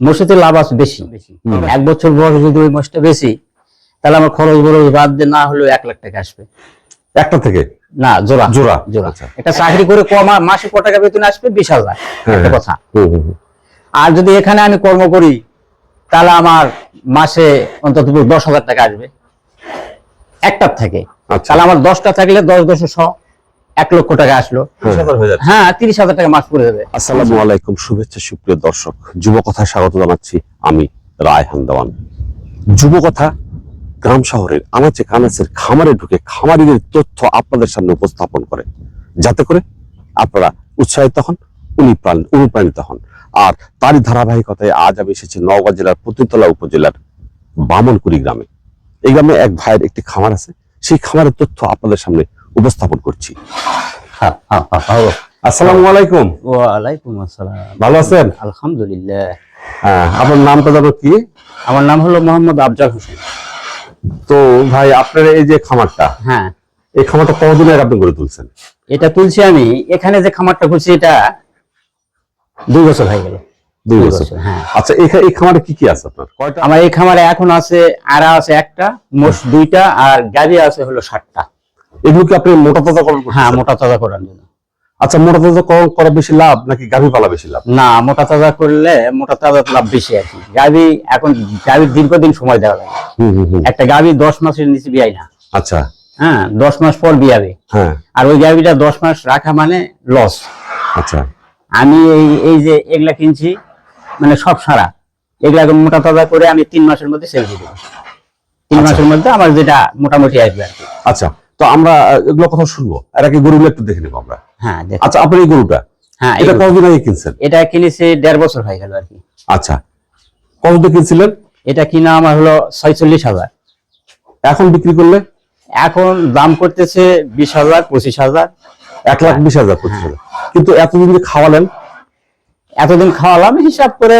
মসজিদে লাভ আছে বেশি। এক বছর বয়স যদি ওই মাসটা বেশি তাহলে আমার খরচ বরচ বাদ দিয়ে না হলেও এক লাখ টাকা আসবে। একটা থেকে? না জোড়া। জোড়া। জোড়া। আচ্ছা। একটা চাকরি করে কমা মাসে ক টাকা বেতন আসবে? বিশ হাজার। হ্যাঁ, একটা হ্যাঁ। কথা। আর যদি এখানে আমি কর্ম করি তাহলে আমার মাসে অন্তত দশ হাজার টাকা আসবে। একটার থেকে। আচ্ছা। তাহলে আমার দশটা থাকলে দশ দশ শ। এক লক্ষ টাকা আসলো। হয়ে তিরিশ হাজার টাকা মাস পড়ে যাবে। আসসালামু আলাইকুম শুভেচ্ছা সুপ্রিয় দর্শক। যুবকথায় স্বাগত জানাচ্ছি আমি রায়হান দেওয়ান। যুবকথা গ্রাম শহরের আনাচে কানাচের খামারে ঢুকে খামারিদের তথ্য আপনাদের সামনে উপস্থাপন করে। যাতে করে আপনারা উৎসাহিত হন অনুপ্রাণ- অনুপ্রাণিত হন। আর তারই ধারাবাহিকতায় আজ আমি এসেছি নওগাঁ জেলার পতিতলা উপজেলার বামনকুড়ি গ্রামে। এই গ্রামে এক ভাইয়ের একটি খামার আছে। সেই খামারের তথ্য আপনাদের সামনে উপস্থাপন করছি। হ্যাঁ, হ্যাঁ, হ্যাঁ। আসসালামু আলাইকুম। ওয়ালাইকুম আসসালাম। ভালো আছেন? আলহামদুলিল্লাহ। আপনার নামটা জানো কি? আমার নাম হলো মোহাম্মদ আফজাল হোসেন। তো ভাই আপনার এই যে খামারটা হ্যাঁ। এই খামারটা কতদিন আগে আপনি গড়ে তুলছেন? এটা তুলছি আমি এখানে যে খামারটা খুলছি এটা দুই বছর হয়ে গেল। দুই দুই বছর। বছর, হ্যাঁ। আচ্ছা এই- এই খামারে কি কি আছে আপনার? কয়টা আমার এই খামারে এখন আছে আরা আছে একটা মোষ দুইটা আর গাভী আছে হলো ষাটটা এগুলো কি আপনি মোটা তাজা করণ হ্যাঁ মোটা তাজা করার জন্য। আচ্ছা মোটা তাজা করা বেশি লাভ নাকি গাভী পালা বেশি লাভ? না মোটা তাজা করলে মোটা তাজা লাভ বেশি আর কি। গাভী এখন গাভীর দীর্ঘদিন সময় দেওয়া লাগে। একটা গাভী দশ মাসের নিচে বিয়াই না। আচ্ছা। হ্যাঁ দশ মাস পর বিয়াবে। হ্যাঁ। আর ওই গাভীটা দশ মাস রাখা মানে লস আচ্ছা। আমি এই এই যে এগুলা কিনছি মানে সব সারা। এগুলা মোটা তাজা করে আমি তিন মাসের মধ্যে সেল দেবো। তিন আচ্ছা। মাসের মধ্যে আমার যেটা মোটামুটি আসবে আর কি। আচ্ছা। তো আমরা এগুলো কথা শুনব। আর আগে গরুগুলো একটু দেখে নেব আমরা। হ্যাঁ আচ্ছা আপনার এই গরুটা হ্যাঁ এটা কতদিন আগে কিনছেন? এটা কিনেছি দেড় বছর হয়ে গেল আর কি। আচ্ছা কতদিন কিনছিলেন? এটা কিনা আমার হলো ছয়চল্লিশ হাজার। এখন বিক্রি করলে? এখন দাম করতেছে বিশ হাজার পঁচিশ হাজার। এক লাখ বিশ হাজার পঁচিশ হাজার। কিন্তু এতদিন যে খাওয়ালেন? এতদিন খাওয়ালাম হিসাব করে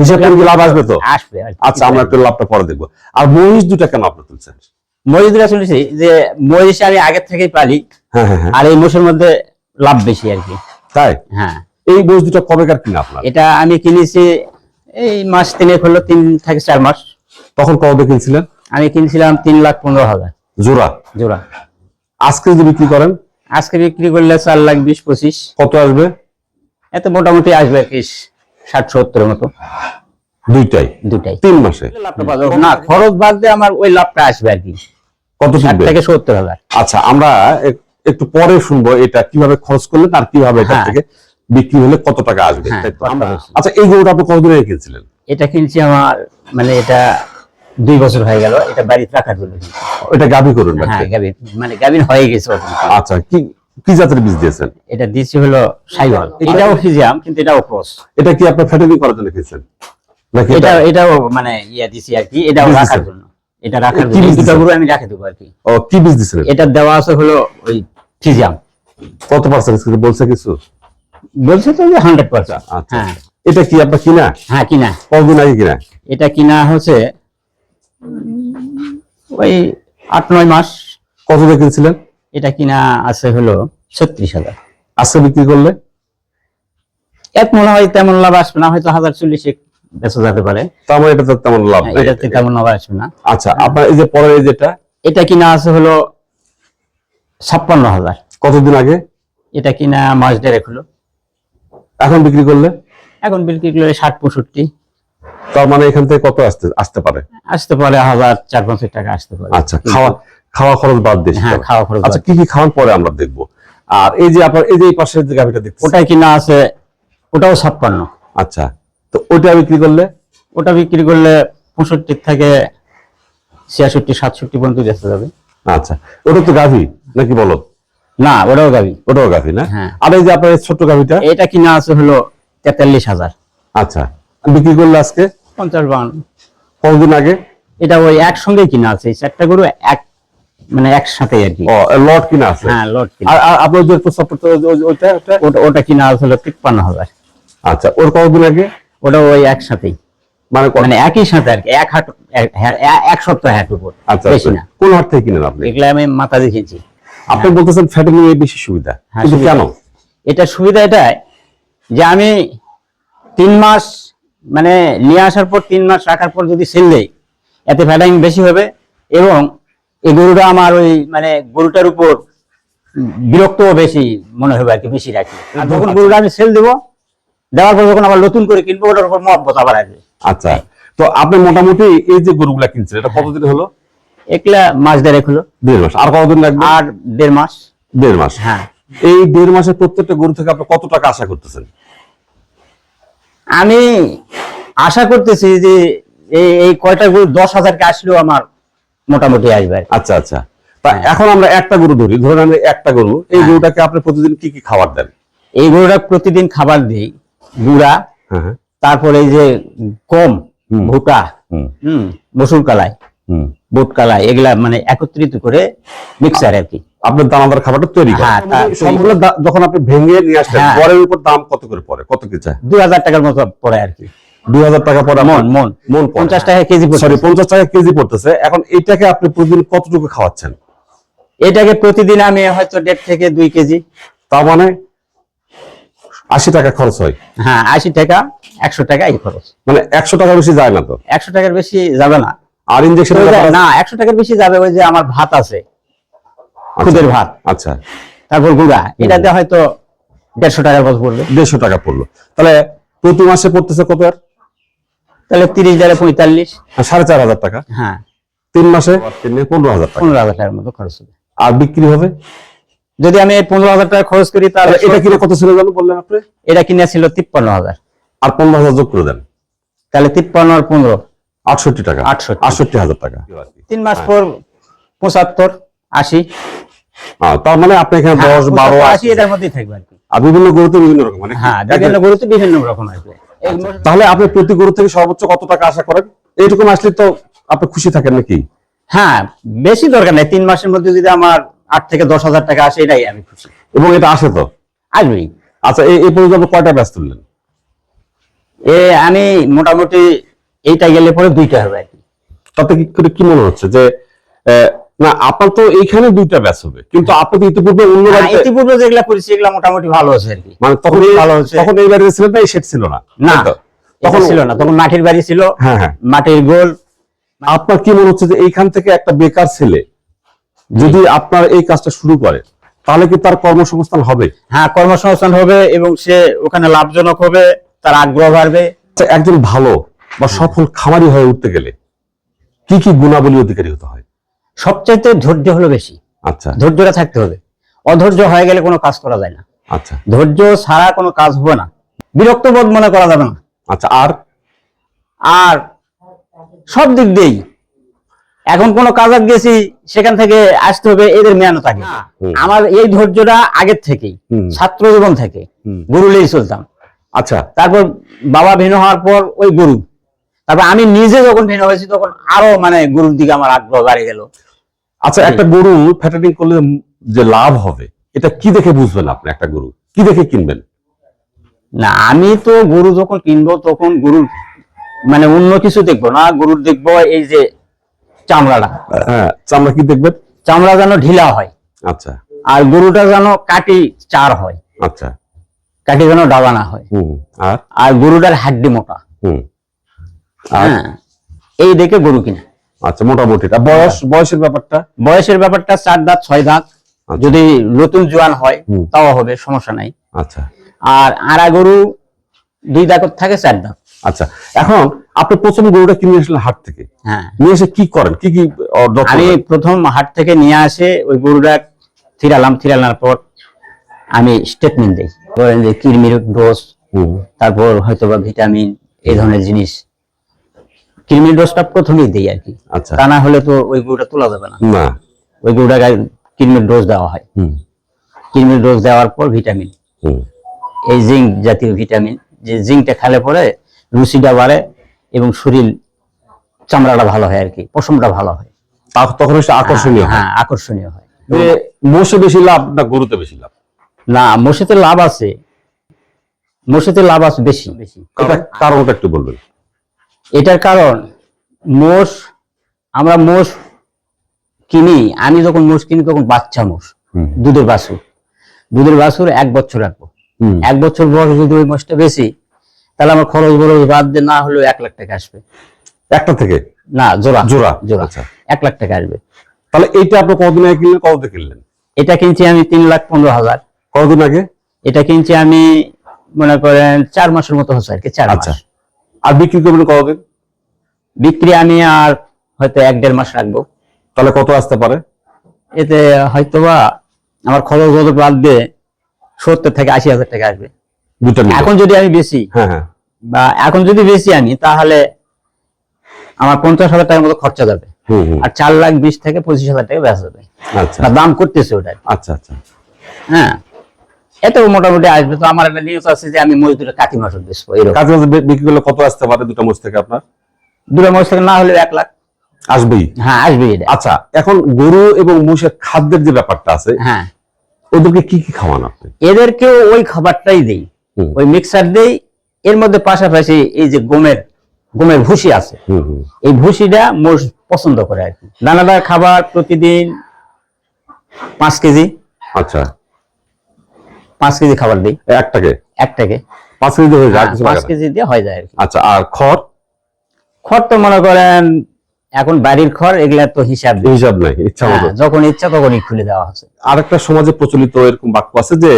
হিসাব করে লাভ আসবে তো? আসবে আচ্ছা আমরা একটু লাভটা পরে দেখব। আর মহিষ দুটা কেন আপনি তুলছেন? মহিষরা শুনেছি যে মহিষ আমি আগের থেকেই পালি হ্যাঁ হ্যাঁ হ্যাঁ। আর এই মোষের মধ্যে লাভ বেশি আর কি। তাই? হ্যাঁ। এই মহিষ দুটা কবেকার কিনা আপনার? এটা আমি কিনেছি এই মাস তিনেক হলো তিন থেকে চার মাস। তখন কবে কিনছিলেন? আমি কিনছিলাম তিন লাখ পনেরো হাজার। জোড়া? জোড়া। আজকে যদি বিক্রি করেন? আজকে বিক্রি করলে চার লাখ বিশ পঁচিশ। কত আসবে? এত মোটামুটি আসবে কি ষাট সত্তরের মতো। দুইটাই? দুটাই তিন মাসে। না খরচ বাদ দিয়ে আমার ওই লাভটা আসবে আর কি। কত থেকে সত্তর হাজার। আচ্ছা আমরা একটু পরে শুনব এটা কীভাবে খরচ করলেন আর কীভাবে এটা হ্যাঁ। থেকে বিক্রি হলে কত টাকা আসবে হ্যাঁ। আচ্ছা এই গরুটা আপনি কতদিন আগে কিনছিলেন? এটা কিনছি আমার মানে এটা দুই বছর হয়ে গেল এটা বাড়িতে রাখার জন্য। ওইটা গাভী করুন হ্যাঁ। মানে গাভীর হয়ে গেছে আচ্ছা কি কি জাতের বীজ দিয়েছেন? এটা দিচ্ছি হলো সাইওয়াল। এটাও ফিজিয়াম কিন্তু এটাও ক্রস। এটা কি আপনার ফ্যাটেনিং করার জন্য কিনছেন? নাকি এটা এটা এটাও মানে ইয়া দিছি আর কি এটাও রাখার জন্য। এটা রাখার জন্য। দুটো গরু আমি রাখে দেবো আর কি। ও কি বীজ এটা দেওয়া আছে হলো ওই ফিজিয়াম কত পার্সেন্ট বলছে কিছু? বলছে তো যে হান্ড্রেড পার্সেন্ট আচ্ছা হ্যাঁ। এটা কি আপনার কিনা? হ্যাঁ কিনা। কতদিন আগে কিনা? এটা কিনা হচ্ছে ওই আট নয় মাস। কত দিয়ে কিনছিলেন? এটা কিনা আছে হলো ছত্রিশ হাজার। আজকে বিক্রি করলে? এক মনে হয় তেমন লাভ আসবে না হয়তো হাজার চল্লিশে বেচা যেতে পারে। তো এটা তো তেমন লাভ হ্যাঁ, নাই। এটাতে তেমন লাভ আসবে না। আচ্ছা আপনার এই যে পরের এই যেটা? এটা কিনা আছে হলো ছাপ্পান্ন হাজার। কতদিন আগে? এটা কিনা মাস দেড়েক হলো। এখন বিক্রি করলে? এখন বিক্রি করলে ষাট পঁয়ষট্টি। তার মানে এখান থেকে কত আসতে আসতে পারে? আসতে পারে হাজার চার পাঁচ টাকা আসতে পারে। আচ্ছা খাওয়া খাওয়া খরচ বাদ দিয়ে হ্যাঁ, খাওয়া খরচ আচ্ছা কি কি খাওয়ান পরে আমরা দেখব। আর এই যে আপনার এই যে পাশের যে গাভিটা দেখতে ওটাই কিনা আছে ওটাও ছাপ্পান্ন। আচ্ছা তো ওটা বিক্রি করলে? ওটা বিক্রি করলে পঁয়ষট্টি থেকে ছিয়াষট্টি সাতষট্টি পর্যন্ত বেঁচে যাবে। আচ্ছা ওটা তো গাভি নাকি বলো? না ওটাও গাভী। ওটাও গাভী না? হ্যাঁ। আর এই যে আপনার ছোট্ট গাভিটা? এটা কিনা আছে হলো তেতাল্লিশ হাজার। আচ্ছা বিক্রি করলে আজকে? পঞ্চাশ বাউন্ন। কতদিন আগে? এটা ওই একসঙ্গেই কিনা আছে এই চারটা গরু এক মানে একসাথে আর কি। ও লট কিনা আছে? হ্যাঁ লট কিনা। আর আপনার যে ওটা ওটা ওটা কিনা আছে হলো তিপ্পান্ন হাজার। আচ্ছা ওর কতদিন আগে? ওটা ওই একসাথেই। মানে মানে একই সাথে আর কি এক হাট এক- হ্যাঁ, এক সপ্তাহ হাট উপর আচ্ছা বেশি আচ্ছা। না। কোন হাট থেকে কিনেন আপনি? এগুলা আমি মাথা দেখেছি আপনি বলতেছেন ফ্যাটেনিং এ বেশি সুবিধা। হ্যাঁ, কিন্তু সুবিধা। কেন? এটা সুবিধা এটাই যে আমি তিন মাস মানে নিয়ে আসার পর তিন মাস রাখার পর যদি সেল দেয় এতে ফ্যাটাইং বেশি হবে এবং এই গরুটা আমার ওই মানে গরুটার উপর বিরক্ত বেশি মনে হবে আর কি বেশি রাখি। আর যখন গরুটা আমি সেল দেবো দেওয়ার পর যখন আবার নতুন করে কিনবো ওটার উপর মহব্বত আবার আসবে। আচ্ছা তো আপনি মোটামুটি এই যে গরুগুলা কিনছেন এটা কতদিন হলো? একলা মাস দেড়েক হলো। দেড় মাস। আর কতদিন লাগবে? আর দেড় মাস। দেড় মাস। হ্যাঁ। এই দেড় মাসে প্রত্যেকটা গরু থেকে আপনি কত টাকা আশা করতেছেন? আমি আশা করতেছি যে এই এই কয়টা গরু দশ হাজার কে আসলেও আমার মোটামুটি আসবে। আচ্ছা আচ্ছা। তা এখন আমরা একটা গরু ধরি ধরুন আমি একটা গরু এই হ্যাঁ। গরুটাকে আপনি প্রতিদিন কি কি খাবার দেন? এই গরুটা প্রতিদিন খাবার দিই। গুড়া হ্যাঁ হ্যাঁ। তারপরে এই যে গম হুম। হুম। মসুর কালাই বুট কালাই এগুলা মানে একত্রিত করে মিক্সার আর কি। আপনার দানাদার খাবারটা তৈরি হ্যাঁ, সবগুলো যখন আপনি ভেঙে নিয়ে আসলেন হ্যাঁ। পরের উপর দাম কত করে পড়ে? কত কি চায় দুই হাজার টাকার মতো পড়ে আর কি। দুই হাজার টাকা পড়ে মন মন। মন পঞ্চাশ টাকা কেজি সরি পঞ্চাশ টাকা কেজি পড়তেছে। এখন এটাকে আপনি প্রতিদিন কতটুকু খাওয়াচ্ছেন? এটাকে প্রতিদিন আমি হয়তো দেড় থেকে দুই কেজি। তার মানে আশি টাকা খরচ হয়। হ্যাঁ আশি টাকা একশো টাকা এই খরচ। মানে একশো টাকা বেশি যায় না তো? একশো টাকার বেশি যাবে না। আর ইঞ্জেকশন না একশো টাকার বেশি যাবে ওই যে আমার ভাত আছে খুদের ভাত। আচ্ছা। তারপর গুড়া এটাতে হয়তো দেড়শো টাকার মতো পড়বে। দেড়শো টাকা পড়ল। তাহলে প্রতি মাসে পড়তেছে কত আর? তাহলে তিরিশ হাজার পঁয়তাল্লিশ। আর সাড়ে চার হাজার টাকা? হ্যাঁ। তিন মাসে তিন মাসে? পনেরো হাজার টাকা। পনেরো হাজার টাকার মতো খরচ হবে। আর বিক্রি হবে? যদি আমি পনেরো হাজার টাকা খরচ করি তাহলে তাহলে এটা কিনে কত ছিল জানো বললেন আপনি? এটা কিনে ছিল তিপ্পান্ন হাজার। আর পনেরো হাজার যোগ করে দেন। তাহলে তিপ্পান্ন আর পনেরো। আটষট্টি টাকা। আটষট্টি। হাজার টাকা। তিন মাস পর পঁচাত্তর আশি। তার মানে আপনি এখানে হ্যাঁ, দশ বারো আশি। আশি এটার মধ্যেই থাকবে আর কি। আর বিভিন্ন গরুতে বিভিন্ন রকম মানে হ্যাঁ বিভিন্ন গরুতে বিভিন্ন রকম আসবে। তাহলে আপনি প্রতি গরু থেকে সর্বোচ্চ কত টাকা আশা করেন? এইরকম আসলে তো আপনি খুশি থাকেন নাকি? হ্যাঁ বেশি দরকার নেই। তিন মাসের মধ্যে যদি আমার আট থেকে দশ হাজার টাকা আসে এটাই আমি খুশি। এবং এটা আসে তো? আসবেই। আচ্ছা এই পর্যন্ত আপনি কয়টা ব্যাচ তুললেন? এ আমি মোটামুটি এইটা গেলে পরে দুইটা হবে আর কি। তাতে কি করে কি মনে হচ্ছে যে না আপনার তো এইখানে দুইটা ব্যাচ হবে কিন্তু আপনি তো ইতিপূর্বে অন্য হ্যাঁ, বাড়িতে ইতিপূর্বে যেগুলা করেছি এগুলা মোটামুটি ভালো আছে আর কি। মানে তখন ভালো হচ্ছে। তখন এই বাড়িতে ছিলেন না এই সেট ছিল না? না তখন ছিল না তখন মাটির বাড়ি ছিল হ্যাঁ হ্যাঁ। মাটির গোল। আপনার কি মনে হচ্ছে যে এইখান থেকে একটা বেকার ছেলে যদি আপনার এই কাজটা শুরু করে তাহলে কি তার কর্মসংস্থান হবে? হ্যাঁ কর্মসংস্থান হবে এবং সে ওখানে লাভজনক হবে তার আগ্রহ বাড়বে। আচ্ছা, একজন ভালো বা সফল খামারি হয়ে উঠতে গেলে কি কি গুণাবলী অধিকারী হতে হয়? সবচাইতে ধৈর্য হলো বেশি। আচ্ছা। ধৈর্যটা থাকতে হবে। অধৈর্য হয়ে গেলে কোনো কাজ করা যায় না। আচ্ছা। ধৈর্য ছাড়া কোনো কাজ হবে না। বিরক্ত বোধ মনে করা যাবে না। আচ্ছা আর? আর সব দিক দিয়েই এখন কোন কাজে গেছি সেখান থেকে আসতে হবে এদের আগে হুম। আমার এই ধৈর্যটা আগের থেকেই ছাত্র জীবন থেকে হুম। গুরুলেই চলতাম আচ্ছা। তারপর বাবা ভিন্ন হওয়ার পর ওই গুরু। তারপর আমি নিজে যখন ভিন্ন হয়েছি তখন আরও মানে গুরুর দিকে আমার আগ্রহ বাড়ে গেল। আচ্ছা একটা গরু ফ্যাটারিং করলে যে লাভ হবে এটা কি দেখে বুঝবেন আপনি একটা গরু? কি দেখে কিনবেন? না আমি তো গরু যখন কিনবো তখন গরুর মানে অন্য কিছু দেখব না গরুর দেখব এই যে চামড়াটা। হ্যাঁ চামড়া কি দেখবেন? চামড়া যেন ঢিলা হয়। আচ্ছা। আর গরুটা যেন কাটি চার হয়। আচ্ছা। কাটি যেন ডাবা না হয়। আর? আর গরুটার হাড্ডি মোটা। হুম। হ্যাঁ এই দেখে গরু কিনা। আচ্ছা মোটামুটি। আর বয়স বয়সের ব্যাপারটা? বয়সের ব্যাপারটা চার দাঁত ছয় দাঁত। আচ্ছা। যদি নতুন জোয়ান হয় তাও হবে সমস্যা নাই। আচ্ছা। আর আড়া গরু দুই দাঁত থাকে চার দাঁত। আচ্ছা এখন আপনি প্রথম গরুটা কিনে আসলেন হাট থেকে। হ্যাঁ। নিয়ে এসে কি করেন? কি কি আমি প্রথম হাট থেকে নিয়ে আসে ওই গরুটা থিরালাম থিরালার পর আমি স্টেটমেন্ট দিই। ধরেন যে কৃমির ডোজ তারপর হয়তো বা ভিটামিন এই ধরনের জিনিস। কৃমির ডোজটা প্রথমেই দিই আর কি। আচ্ছা। তা না হলে তো ওই গরুটা তোলা যাবে না। না। ওই গরুটাকে কৃমির ডোজ দেওয়া হয়। হুম। কৃমির ডোজ দেওয়ার পর ভিটামিন। হুম। এই জিঙ্ক জাতীয় ভিটামিন যে জিঙ্কটা খেলে পরে রুচিটা বাড়ে এবং শরীর চামড়াটা ভালো হয় আর কি পশমটা ভালো হয়। তা- তখন সে আকর্ষণীয় হ্যাঁ আকর্ষণীয় হয়। মোষে বেশি লাভ না গরুতে বেশি লাভ? না মসজিদে লাভ আছে। মসজিদে লাভ আছে বেশি। বেশি। কারণটা একটু বলবেন। এটার কারণ মোষ আমরা মোষ কিনি আমি যখন মোষ কিনি তখন বাচ্চা মোষ। দুধের বাছুর। দুধের বাছুর এক বছর রাখব। এক বছর বয়স যদি ওই মোষটা বেশি তাহলে আমার খরচ বরচ বাদ দিয়ে না হলেও এক লাখ টাকা আসবে। একটা থেকে? না জোড়া। জোড়া। জোড়া। আচ্ছা। এক লাখ টাকা আসবে। তাহলে এইটা আপনি কতদিন আগে কিনলেন কতদিন কিনলেন? এটা কিনছি আমি তিন লাখ পনেরো হাজার। কতদিন আগে? এটা কিনছি আমি মনে করেন চার মাসের মতো হচ্ছে আর কি চার আচ্ছা। মাস। আর বিক্রি করবেন কতদিন? বিক্রি আমি আর হয়তো এক দেড় মাস রাখব। তাহলে কত আসতে পারে? এতে হয়তোবা আমার খরচ বাদ দিয়ে সত্তর থেকে আশি হাজার টাকা আসবে। এখন যদি আমি বেশি হ্যাঁ হ্যাঁ। বা এখন যদি বেশি আনি তাহলে আমার পঞ্চাশ হাজার টাকার মতো খরচা যাবে। আর চার লাখ বিশ থেকে পঁচিশ হাজার টাকা বেচা যাবে আচ্ছা। দাম করতেছে ওটা আচ্ছা আচ্ছা। হ্যাঁ। এত মোটামুটি আসবে তো আমার একটা নিউজ আছে যে আমি বেচবো এরকম কাজে কাজে বিক্রি করলে কত আসতে পারে দুটা মোষ থেকে আপনার? দুটো মাস থেকে না হলে এক লাখ। আসবেই? হ্যাঁ আসবে এটা। আচ্ছা এখন গরু এবং মোষের খাদ্যের যে ব্যাপারটা আছে হ্যাঁ। ওদেরকে কি কি খাওয়ান আপনি? এদেরকেও ওই খাবারটাই দেই। ওই মিক্সার দেই এর মধ্যে পাশাপাশি এই যে গমের গমের ভুসি আছে। এই ভুসিটা মোষ পছন্দ করে আর কি। দানাদার খাবার প্রতিদিন পাঁচ কেজি। আচ্ছা। পাঁচ কেজি খাবার দিই। একটাকে? একটাকে। পাঁচ কেজি হয়ে যায় হ্যাঁ, পাঁচ কেজি দিয়ে হয়ে যায় আর কি। আচ্ছা আর খড়? খড় তো মনে করেন এখন বাড়ির খড় এগুলা তো হিসাব। হিসাব নাই ইচ্ছা মতো। হ্যাঁ, যখন ইচ্ছা তখনই খুলে দেওয়া হচ্ছে। আরেকটা সমাজে প্রচলিত এরকম বাক্য আছে যে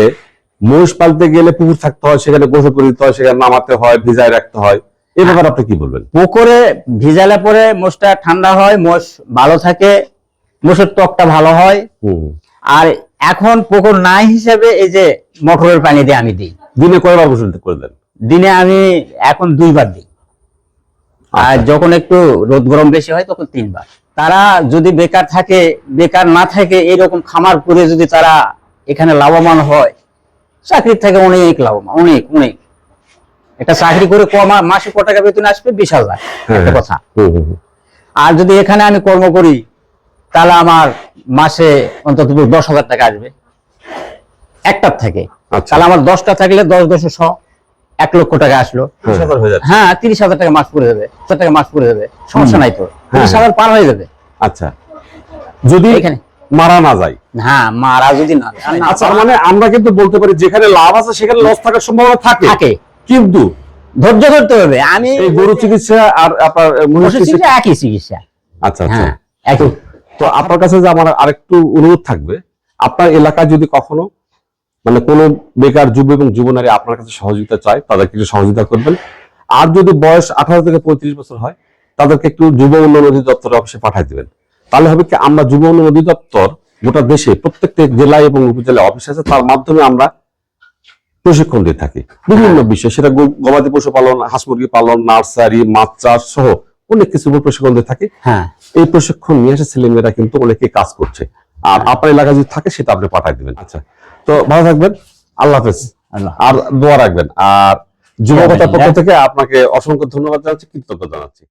মোষ পালতে গেলে পুকুর থাকতে হয় সেখানে গোসল করে দিতে হয় সেখানে নামাতে হয় ভিজায় রাখতে হয়। এই ব্যাপারে আপনি কি বলবেন? পুকুরে ভিজালে পরে মোষটা ঠান্ডা হয় মোষ ভালো থাকে মোষের ত্বকটা ভালো হয়। আর এখন পুকুর নাই হিসেবে এই যে মোটরের পানি দিয়ে আমি দিই। দিনে কয়বার গোসল করে দেন? দিনে আমি এখন দুইবার দিই। আর যখন একটু রোদ গরম বেশি হয় তখন তিনবার। তারা যদি বেকার থাকে বেকার না থাকে এরকম খামার করে যদি তারা এখানে লাভবান হয় চাকরির থেকে অনেক লাভবান অনেক অনেক। একটা চাকরি করে মাসে ক টাকা বেতন আসবে? বিশ হাজার। হ্যাঁ, একটা হ্যাঁ। কথা। আর যদি এখানে আমি কর্ম করি তাহলে আমার মাসে অন্তত দশ হাজার টাকা আসবে। একটার থেকে। আচ্ছা। তাহলে আমার দশটা থাকলে দশ দশ শ এক লক্ষ টাকা আসলো। হয়ে হ্যাঁ তিরিশ হাজার টাকা মাস পড়ে যাবে। হাজার টাকা মাস পড়ে যাবে। সমস্যা নাই তো। তিরিশ হাজার পার হয়ে যাবে। আচ্ছা। যদি এখানে। মারা না যায়। হ্যাঁ মারা যদি না আচ্ছা মানে আমরা কিন্তু বলতে পারি যেখানে লাভ আছে সেখানে লস থাকার সম্ভাবনা থাকে। থাকে। কিন্তু ধৈর্য ধরতে হবে। আমি এই গরু চিকিৎসা আর আপনার মহিষ চিকিৎসা একই চিকিৎসা। আচ্ছা আচ্ছা। হ্যাঁ একই। তো আপনার কাছে যে আমার আরেকটু অনুরোধ থাকবে আপনার এলাকায় যদি কখনো মানে কোনো বেকার যুব এবং যুব নারী আপনার কাছে সহযোগিতা চায় তাদেরকে একটু সহযোগিতা করবেন। আর যদি বয়স আঠারো থেকে পঁয়ত্রিশ বছর হয় তাদেরকে একটু যুব উন্নয়ন অধিদপ্তরের অফিসে পাঠিয়ে দিবেন। তাহলে হবে কি আমরা যুব উন্নয়ন অধিদপ্তর গোটা দেশে প্রত্যেকটা জেলায় এবং উপজেলায় অফিস আছে তার মাধ্যমে আমরা প্রশিক্ষণ দিয়ে থাকি। বিভিন্ন বিষয় সেটা গবাদি পশু পালন হাঁস মুরগি পালন নার্সারি মাছ চাষ সহ অনেক কিছুর উপর প্রশিক্ষণ দিয়ে থাকি। হ্যাঁ। এই প্রশিক্ষণ নিয়ে এসে ছেলেমেয়েরা কিন্তু অনেকে কাজ করছে। আর আপনার এলাকায় যদি থাকে সেটা আপনি পাঠাই দিবেন। আচ্ছা। তো ভালো থাকবেন। আল্লাহ হাফেজ। আর দোয়া রাখবেন। আর যুবকতার পক্ষ থেকে আপনাকে অসংখ্য ধন্যবাদ জানাচ্ছি কৃতজ্ঞতা জানাচ্ছি।